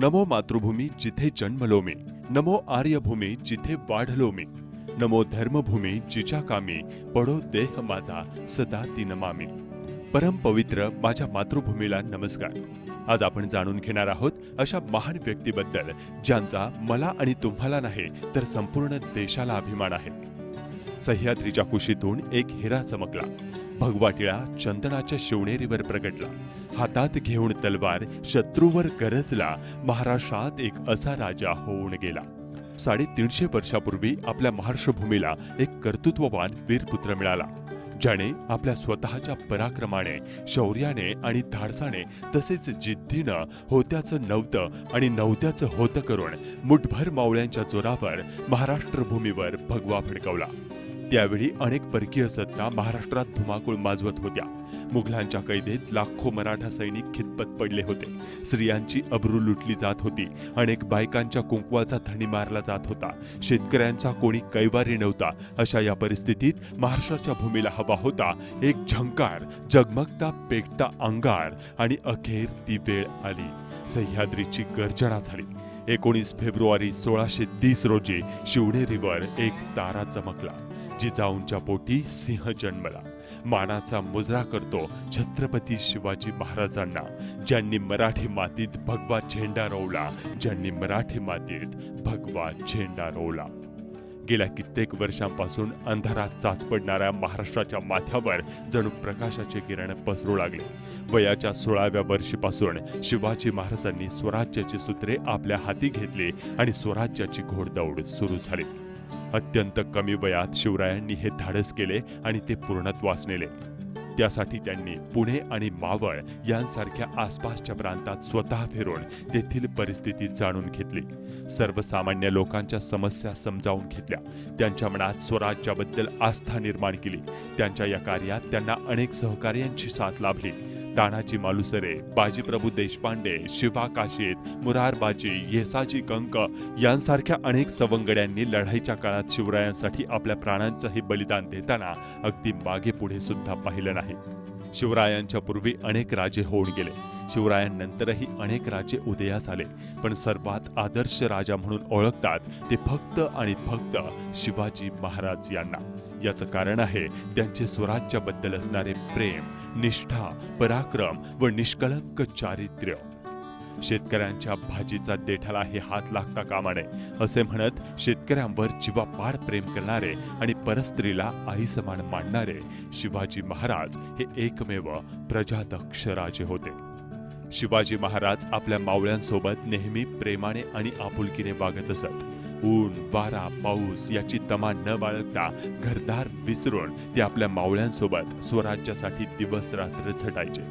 नमो मातृभूमी जिथे जन्मलो मी नमो आर्यभूमी जिथे वाढलो मी नमो धर्मभूमी जिच्या कामी पडो देह माझा सदा ती नमामी परम पवित्र माझ्या मातृभूमीला नमस्कार. आज आपण जाणून घेणार आहोत अशा महान व्यक्तीबद्दल ज्यांचा मला आणि तुम्हाला नाही तर संपूर्ण देशाला अभिमान आहे. सह्याद्रीच्या कुशीतून एक हिरा चमकला. भगवा टिळा चंदनाच्या शिवनेरीवर प्रगटला. हातात घेऊन तलवार शत्रूवर गरजला. महाराष्ट्रात एक असा राजा होऊन गेला. साडेतीनशे वर्षापूर्वी आपल्या महर्षभूमीला एक कर्तृत्ववान वीरपुत्र मिळाला. ज्याने आपल्या स्वतःच्या पराक्रमाने शौर्याने आणि धाडसाने तसेच जिद्दीनं होत्याचं नव्हतं आणि नव्हत्याचं होतं करून मुठभर मावळ्यांच्या जोरावर महाराष्ट्र भूमीवर भगवा फडकवला. त्यावेळी अनेक परकीय सत्ता महाराष्ट्रात धुमाकूळ माजवत होत्या. मुघलांच्या कैदेत लाखो मराठा सैनिक खितपत पडले होते. स्त्रियांची अब्रू लुटली जात होती. अनेक बायकांच्या कुंकवाचा धणी मारला जात होता. शेतकऱ्यांचा कोणी कैवारी नव्हता. अशा या परिस्थितीत महाराष्ट्राच्या भूमीला हवा होता. एक झंकार जगमगता पेटता अंगार आणि अखेर ती वेळ आली. सह्याद्रीची गर्जना झाली. एकोणीस फेब्रुवारी सोळाशे तीस रोजी शिवनेरीवर एक तारा चमकला जिजाऊंच्या पोटी सिंह जन्मला. मानाचा मुजरा करतो छत्रपती शिवाजी महाराजांना ज्यांनी मराठी मातीत भगवा झेंडा रोवला ज्यांनी मराठी मातीत भगवा झेंडा रोवला. गेल्या कित्येक वर्षांपासून अंधारात चाच पडणाऱ्या महाराष्ट्राच्या माथ्यावर जणू प्रकाशाचे किरण पसरू लागले. वयाच्या सोळाव्या वर्षीपासून शिवाजी महाराजांनी स्वराज्याची सूत्रे आपल्या हाती घेतली आणि स्वराज्याची घोडदौड सुरू झाली. अत्यंत कमी वयात शिवरायांनी हे धाडस केले आणि ते पूर्णत्वास नेले. त्यासाठी त्यांनी पुणे आणि मावळ यांसारख्या आसपासच्या प्रांतात स्वतः फिरून तेथील परिस्थिती जाणून घेतली. सर्वसामान्य लोकांच्या समस्या समजावून घेतल्या. त्यांच्या मनात स्वराज्याबद्दल आस्था निर्माण केली. त्यांच्या या कार्यात त्यांना अनेक सहकार्यांची साथ लाभली. तानाजी मालुसरे बाजीप्रभू देशपांडे शिवा काशीत मुरारबाजी येसाजी कंक यांसारख्या अनेक सवंगड्यांनी लढाईच्या काळात शिवरायांसाठी आपल्या प्राणांचंही बलिदान देताना अगदी मागे पुढे सुद्धा पाहिलं नाही. शिवरायांच्या पूर्वी अनेक राजे होऊन गेले. शिवरायांनंतरही अनेक राजे उदयास आले. पण सर्वात आदर्श राजा म्हणून ओळखतात ते फक्त आणि फक्त शिवाजी महाराज यांना. याचं कारण आहे त्यांचे स्वराज्याबद्दल असणारे प्रेम निष्ठा पराक्रम व निष्कळंक चारित्र्य. शेतकऱ्यांच्या भाजीचा देठाला हे हात लागता कामा नये असे म्हणत शेतकऱ्यांवर जीवापाड प्रेम करणारे आणि परस्त्रीला आई समान मानणारे शिवाजी महाराज हे एकमेव प्रजादक्ष राजे होते. शिवाजी महाराज आपल्या मावळ्यांसोबत नेहमी प्रेमाने आणि आपुलकीने वागत असत. ऊन वारा पाऊस याची तमा न बाळगता घरदार विसरून ते आपल्या मावळ्यांसोबत स्वराज्यासाठी दिवस रात्र झटायचे.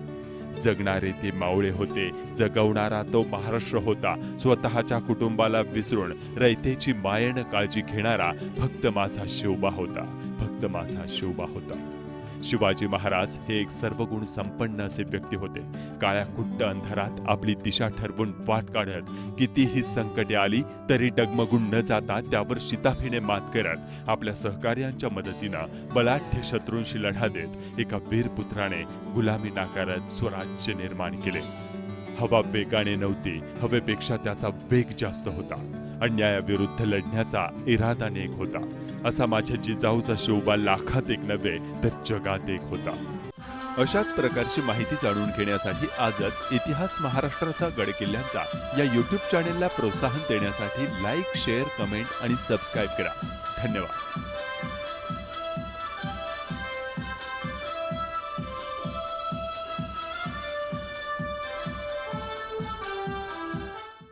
जगणारे ते मावळे होते जगवणारा तो महाराष्ट्र होता. स्वतःच्या कुटुंबाला विसरून रयतेची मायेनं काळजी घेणारा फक्त माझा शिवबा होता फक्त माझा शिवबा होता. शिवाजी महाराज हे एक सर्वगुण संपन्न असे व्यक्ती होते. काळ्या कुट्ट अंधारात आपली दिशा ठरवून वाट काढत कितीही संकटे आली तरी डगमगून न जाता त्यावर शिताफीने मात करत आपल्या सहकार्यांच्या मदतीनं बलाढ्य शत्रूंशी लढा देत एका वीरपुत्राने गुलामी नाकारत स्वराज्य निर्माण केले. हवा वेगाने नव्हती हवेपेक्षा त्याचा वेग जास्त होता. अन्यायाविरुद्ध लढण्याचा इरादा नेक होता. असा माझ्या जिजाऊचा शोभा लाखात एक नव्हे तर जगात एक होता. अशाच प्रकारची माहिती जाणून घेण्यासाठी आजच इतिहास महाराष्ट्राचा गडकिल्ल्यांचा या युट्यूब चॅनेलला प्रोत्साहन देण्यासाठी लाईक शेअर कमेंट आणि सबस्क्राईब करा. धन्यवाद.